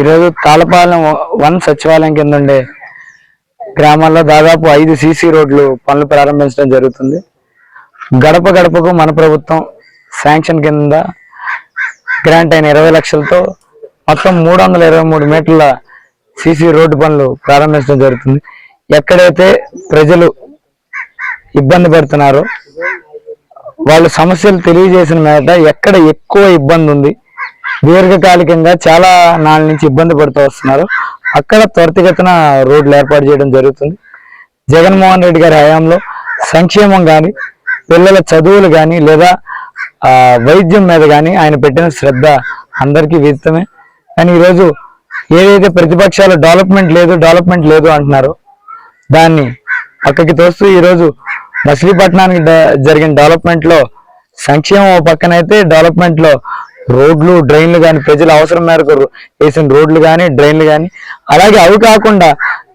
ఈరోజు తాళపాలెం వన్ సచివాలయం కింద ఉండే గ్రామాల్లో దాదాపు ఐదు సీసీ రోడ్లు పనులు ప్రారంభించడం జరుగుతుంది. గడప గడపకు మన ప్రభుత్వం శాంక్షన్ కింద గ్రాంట్ అయిన ఇరవై లక్షలతో మొత్తం మూడు వందల ఇరవై మూడు మీటర్ల సీసీ రోడ్డు పనులు ప్రారంభించడం జరుగుతుంది. ఎక్కడైతే ప్రజలు ఇబ్బంది పడుతున్నారో వాళ్ళు సమస్యలు తెలియజేసిన మీద ఎక్కడ ఎక్కువ ఇబ్బంది ఉంది దీర్ఘకాలికంగా చాలా నాళ్ళ నుంచి ఇబ్బంది పడుతూ వస్తున్నారు. అక్కడ త్వరితగతిన రోడ్లు ఏర్పాటు చేయడం జరుగుతుంది. జగన్మోహన్ రెడ్డి గారి హయాంలో సంక్షేమం కానీ పిల్లల చదువులు కానీ లేదా వైద్యం మీద కానీ ఆయన పెట్టిన శ్రద్ధ అందరికీ విదితమే. కానీ ఈరోజు ఏదైతే ప్రతిపక్షాలు డెవలప్మెంట్ లేదు డెవలప్మెంట్ లేదు అంటున్నారో దాన్ని పక్కకి తోస్తూ ఈరోజు మచిలీపట్నానికి జరిగిన డెవలప్మెంట్లో సంక్షేమం పక్కనైతే డెవలప్మెంట్లో రోడ్లు డ్రైన్లు కానీ ప్రజల అవసరం మేరకు వేసిన రోడ్లు కానీ డ్రైన్లు కానీ అలాగే అవి కాకుండా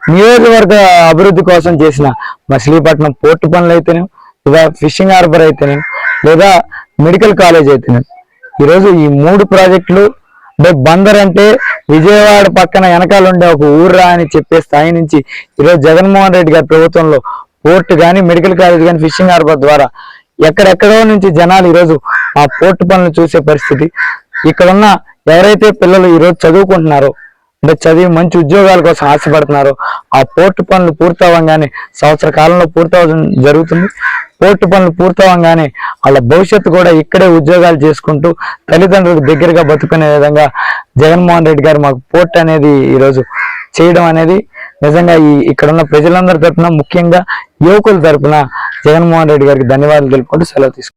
నియోజకవర్గ అభివృద్ధి కోసం చేసిన మచిలీపట్నం పోర్టు పనులు అయితేనే లేదా ఫిషింగ్ హార్బర్ అయితేనే లేదా మెడికల్ కాలేజ్ అయితేనే. ఈరోజు ఈ మూడు ప్రాజెక్టులు అంటే బందర్ అంటే విజయవాడ పక్కన వెనకాల ఉండే ఒక ఊర్రా అని చెప్పే స్థాయి నుంచి ఈరోజు జగన్మోహన్ రెడ్డి గారి ప్రభుత్వంలో పోర్టు కానీ మెడికల్ కాలేజ్ కానీ ఫిషింగ్ హార్బర్ ద్వారా ఎక్కడెక్కడో నుంచి జనాలు ఈరోజు ఆ పోర్టు పనులు చూసే పరిస్థితి. ఇక్కడ ఉన్న ఎవరైతే పిల్లలు ఈరోజు చదువుకుంటున్నారో అంటే చదివి మంచి ఉద్యోగాల కోసం ఆశపడుతున్నారు ఆ పోర్టు పనులు పూర్తవగానే సంవత్సర కాలంలో పూర్తవడం జరుగుతుంది. పోర్టు పనులు పూర్తవగానే వాళ్ళ భవిష్యత్తు కూడా ఇక్కడే ఉద్యోగాలు చేసుకుంటూ తల్లిదండ్రులకు దగ్గరగా బతుకునే విధంగా జగన్మోహన్ రెడ్డి గారు మాకు పోర్ట్ అనేది ఈరోజు చేయడం అనేది నిజంగా ఈ ఇక్కడ ఉన్న ప్రజలందరి తరపున ముఖ్యంగా యువకుల తరపున జగన్మోహన్ రెడ్డి గారికి ధన్యవాదాలు తెలుపుకుంటూ సెలవు తీసుకుంటాం